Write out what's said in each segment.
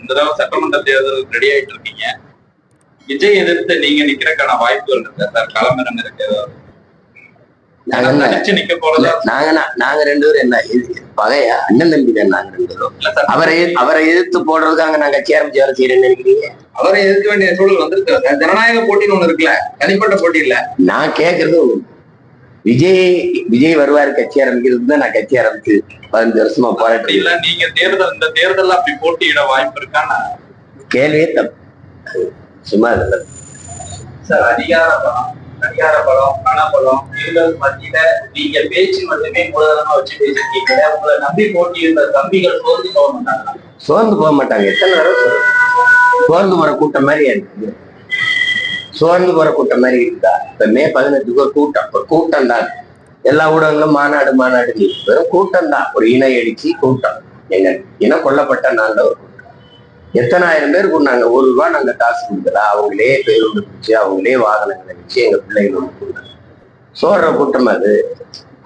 இந்த தடவை சட்டமன்ற தேர்தல் ரெடி ஆயிட்டு இருக்கீங்க. விஜய் எதிர்த்து நீங்க நிக்கிறதுக்கான வாய்ப்புகள் இருக்கா. சார் களமிறங்க இருக்கு? நாங்க ரெண்டு பேரும் என்ன பகையா? அண்ணன் தம்பி தான் நாங்க ரெண்டு பேரும்? அவரை அவரை எதிர்த்து போடுறதுக்காக நாங்க கட்சி ஆரம்பிச்சு வேலை செய்யறேன்னு நினைக்கிறீங்க? அவரை எதிர்க்க வேண்டிய சூழல் வந்திருக்கு. ஜனநாயக போட்டின்னு ஒண்ணு இருக்குல்ல? தனிப்பட்ட போட்டி இல்ல? நான் கேட்கறது ஒண்ணு. விஜய் விஜய் வருவாரு கட்சி ஆரம்பிக்கிறது தான் நான் கட்சி ஆரம்பிச்சு பதினஞ்சு வருஷமா அப்படி போராட்டி இல்ல நீங்க தேர்தல் இந்த தேர்தல்ல அப்படி போட்டியிட வாய்ப்பு இருக்கான்னு கேள்வியே தப்பு சும்மா இல்ல. சார் அதிகார பலம் அதிகார பலம் பணபலம் இவங்களுக்கு மத்தியில நீங்க பேச்சு மட்டுமே மூலதனமா வச்சு பேசிருக்கீங்க உங்களை நம்பி போட்டியிருந்த தம்பிகள் சோர்ந்து போக மாட்டாங்க சோர்ந்து போக மாட்டாங்க. எத்தனை தடவை? சோர்ந்து போற கூட்டம் மாதிரி இருக்கு. சோர்ந்து போற கூட்டம் மாதிரி இருக்குதா இப்ப மே பதினெட்டுக்கு ஒரு கூட்டம். ஒரு கூட்டம் தான். எல்லா ஊடகங்களும் மாநாடு மாநாடு வெறும் கூட்டம் தான். ஒரு இன எழுச்சி கூட்டம். எங்க இனம் கொல்லப்பட்ட நாங்க ஒரு கூட்டம். எத்தனாயிரம் பேர் கொண்டாங்க ஒரு ரூபா நாங்க காசு கொடுக்கல. அவங்களே பேருந்து வச்சு அவங்களே வாகனங்களை வச்சு எங்க பிள்ளைகள் கொடுத்தாங்க சோற கூட்டம் அது.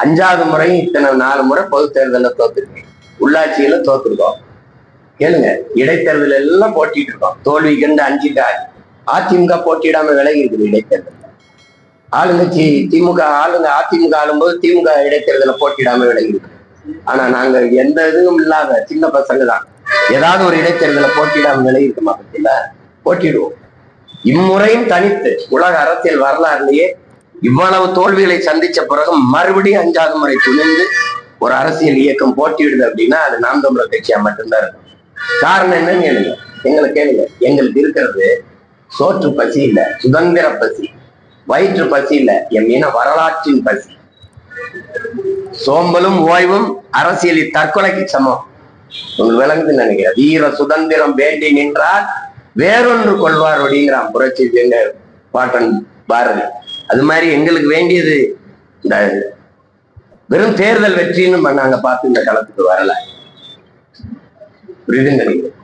அஞ்சாவது முறையும் இத்தனை நாலு முறை பொது தேர்தலில் தோத்துருக்கேன் உள்ளாட்சியில தோத்துருக்கோம். கேளுங்க. இடைத்தேர்தல் எல்லாம் போட்டிட்டு இருக்கோம். தோல்வி கண்டு அஞ்சுட்டு அதிமுக போட்டியிடாம விலகி இருக்குது இடைத்தேர்தல். ஆளுங்கட்சி திமுக ஆளுங்க அதிமுக ஆளும்போது திமுக இடைத்தேர்தலை போட்டியிடாம விலகி ஆனா நாங்க எந்த இதுவும் இல்லாத சின்ன பசங்க தான். ஏதாவது ஒரு இடைத்தேர்தலை போட்டியிடாம விலகி இருக்க மாட்டோம்ல போட்டிடுவோம் இம்முறையும் தனித்து உலக அரசியல் வரலாறுலயே இவ்வளவு தோல்விகளை சந்திச்ச பிறகு மறுபடியும் அஞ்சாவது முறை துணிந்து ஒரு அரசியல் இயக்கம் போட்டியிடுது அப்படின்னா அது நாம் தமிழர் கட்சியா மட்டும்தான் இருக்கும். காரணம் என்னன்னு கேளுங்க. எங்களை கேளுங்க. எங்களுக்கு இருக்கிறது சோற்று பசி இல்ல சுதந்திர பசி. வயிற்று பசி இல்ல. என் மீன வரலாற்றின் பசி. சோம்பலும் ஓய்வும் அரசியலில் தற்கொலைக்கு சமம். உங்களுக்கு விளங்குதுன்னு நினைக்கிறேன் வீர சுதந்திரம் வேண்டி நின்றால் வேறொன்று கொள்வார் அப்படிங்கிறான் புரட்சி எங்க பாட்டன் பாரதி. அது மாதிரி எங்களுக்கு வேண்டியது இந்த வெறும் தேர்தல் வெற்றின்னு நாங்க பார்த்து இந்த களத்துக்கு வரல. புரியுதுன்னு நினைக்கிறேன்